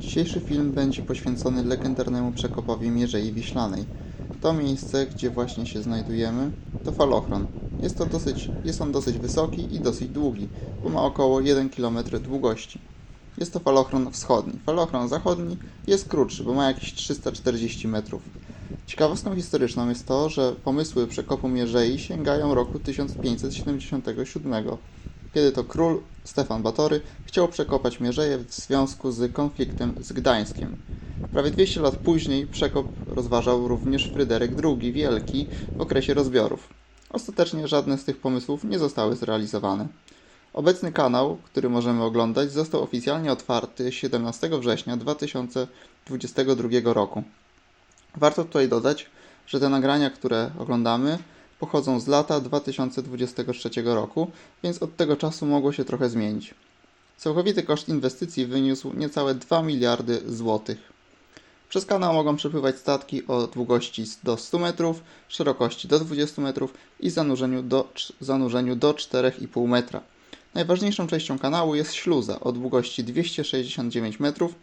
Dzisiejszy film będzie poświęcony legendarnemu przekopowi Mierzei Wiślanej. To miejsce, gdzie właśnie się znajdujemy, to falochron. Jest, to dosyć, jest on dosyć wysoki i dosyć długi, bo ma około 1 km długości. Jest to falochron wschodni. Falochron zachodni jest krótszy, bo ma jakieś 340 metrów. Ciekawostką historyczną jest to, że pomysły przekopu Mierzei sięgają roku 1577, kiedy to król Stefan Batory chciał przekopać Mierzeję w związku z konfliktem z Gdańskiem. Prawie 200 lat później przekop rozważał również Fryderyk II Wielki w okresie rozbiorów. Ostatecznie żadne z tych pomysłów nie zostały zrealizowane. Obecny kanał, który możemy oglądać, został oficjalnie otwarty 17 września 2022 roku. Warto tutaj dodać, że te nagrania, które oglądamy, pochodzą z lata 2023 roku, więc od tego czasu mogło się trochę zmienić. Całkowity koszt inwestycji wyniósł niecałe 2 miliardy złotych. Przez kanał mogą przepływać statki o długości do 100 metrów, szerokości do 20 metrów i zanurzeniu do, zanurzeniu do 4,5 metra. Najważniejszą częścią kanału jest śluza o długości 269 metrów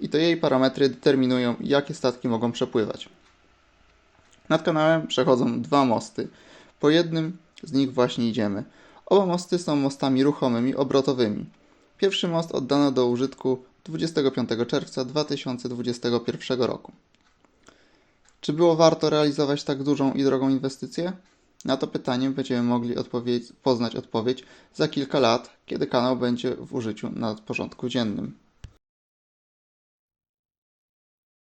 i to jej parametry determinują, jakie statki mogą przepływać. Nad kanałem przechodzą dwa mosty. Po jednym z nich właśnie idziemy. Oba mosty są mostami ruchomymi, obrotowymi. Pierwszy most oddano do użytku 25 czerwca 2021 roku. Czy było warto realizować tak dużą i drogą inwestycję? Na to pytanie będziemy mogli odpowiedź, poznać odpowiedź za kilka lat, kiedy kanał będzie w użyciu na porządku dziennym.